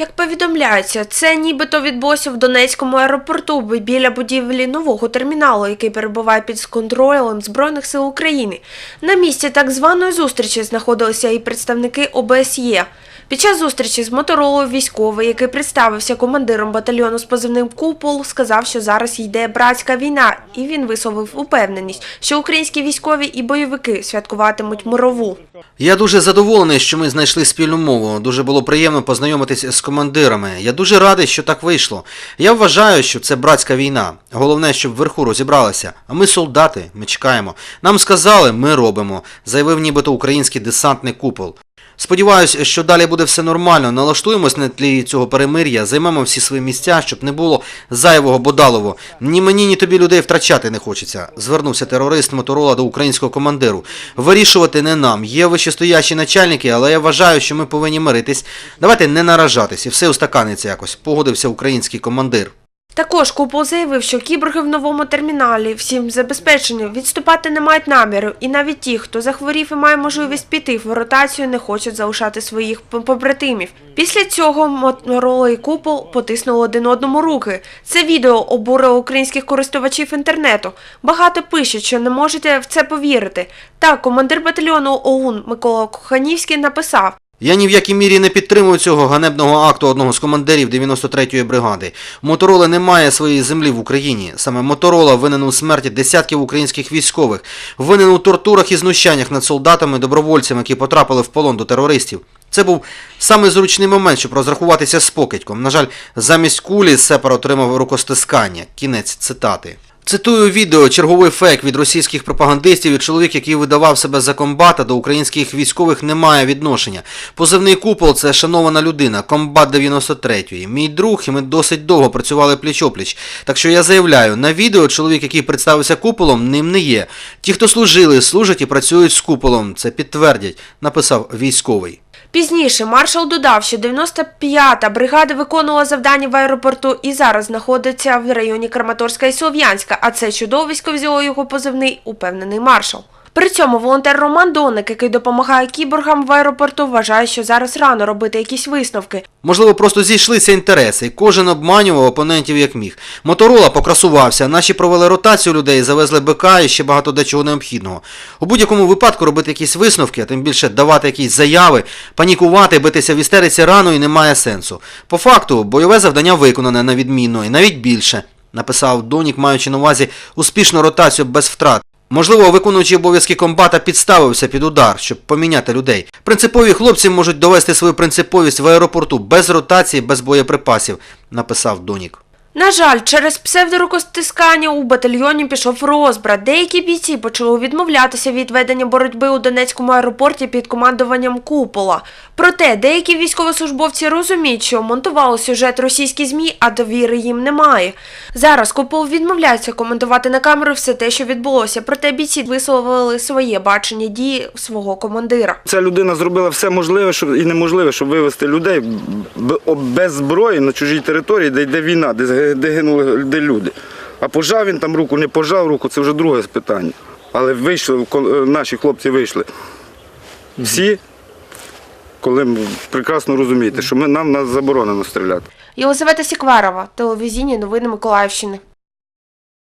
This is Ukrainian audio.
Як повідомляється, це нібито відбулося в Донецькому аеропорту біля будівлі нового терміналу, який перебуває під контролем Збройних сил України. На місці так званої зустрічі знаходилися і представники ОБСЄ. Під час зустрічі з моторолою військовий, який представився командиром батальйону з позивним Купол, сказав, що зараз йде братська війна, і він висловив упевненість, що українські військові і бойовики святкуватимуть мирову. Я дуже задоволений, що ми знайшли спільну мову. Дуже було приємно познайомитись з командирами. Я дуже радий, що так вийшло. Я вважаю, що це братська війна. Головне, щоб вверху розібралися. А ми солдати, ми чекаємо. Нам сказали, ми робимо, заявив нібито український десантний купол. Сподіваюсь, що далі буде все нормально. Налаштуємось на тлі цього перемир'я, займемо всі свої місця, щоб не було зайвого бодалово. Ні мені, ні тобі людей втрачати не хочеться. Звернувся терорист Моторола до українського командиру. Вирішувати не нам. Є вищестоящі начальники, але я вважаю, що ми повинні миритись. Давайте не наражатись і все устаканиться якось. Погодився український командир. Також Купол заявив, що кіборги в новому терміналі всім забезпечені відступати не мають наміру, і навіть ті, хто захворів і має можливість піти в ротацію, не хочуть залишати своїх побратимів. Після цього Моторола і Купол потиснули один одному руки. Це відео обурило українських користувачів інтернету. Багато пишуть, що не можете в це повірити. Так, командир батальйону ОУН Микола Коханівський написав. Я ні в якій мірі не підтримую цього ганебного акту одного з командирів 93-ї бригади. Моторола не має своєї землі в Україні. Саме Моторола винен у смерті десятків українських військових, винен у тортурах і знущаннях над солдатами добровольцями, які потрапили в полон до терористів. Це був саме зручний момент, щоб розрахуватися з покидьком. На жаль, замість кулі Сепар отримав рукостискання. Кінець цитати. Цитую відео черговий фейк від російських пропагандистів і чоловік, який видавав себе за комбата до українських військових, не має відношення. Позивний купол це шанована людина, комбат 93-ї. Мій друг, і ми досить довго працювали пліч-опліч. Так що я заявляю, на відео чоловік, який представився куполом, ним не є. Ті, хто служили, служать і працюють з куполом, це підтвердять, написав військовий. Пізніше маршал додав, що 95-та бригада виконувала завдання в аеропорту і зараз знаходиться в районі Краматорська і Слов'янська, а це чудовисько взяло його позивний упевнений маршал. При цьому волонтер Роман Доник, який допомагає кіборгам в аеропорту, вважає, що зараз рано робити якісь висновки. Можливо, просто зійшлися інтереси, і кожен обманював опонентів як міг. Моторола покрасувався, наші провели ротацію людей, завезли БК і ще багато дечого необхідного. У будь-якому випадку робити якісь висновки, а тим більше давати якісь заяви, панікувати, битися в істериці рано і немає сенсу. По факту, бойове завдання виконане на відмінно і навіть більше, написав Донік, маючи на увазі успішну ротацію без втрат. Можливо, виконуючий обов'язки комбата підставився під удар, щоб поміняти людей. Принципові хлопці можуть довести свою принциповість в аеропорту без ротації, без боєприпасів, написав Донік. На жаль, через псевдорукостискання у батальйоні пішов розбрат. Деякі бійці почали відмовлятися від ведення боротьби у Донецькому аеропорті під командуванням Купола. Проте деякі військовослужбовці розуміють, що монтували сюжет російські ЗМІ, а довіри їм немає. Зараз Купол відмовляється коментувати на камеру все те, що відбулося. Проте бійці висловили своє бачення дії свого командира. Ця людина зробила все можливе щоб, і неможливе, щоб вивезти людей без зброї на чужій території, де йде війна, де, де гинули де люди. А пожав він там руку, не пожав руку, це вже друге питання. Але вийшли, наші хлопці вийшли. Всі, коли прекрасно розумієте, що ми, нам нас заборонено стріляти. Єлизавета Сікварова, телевізійні новини Миколаївщини.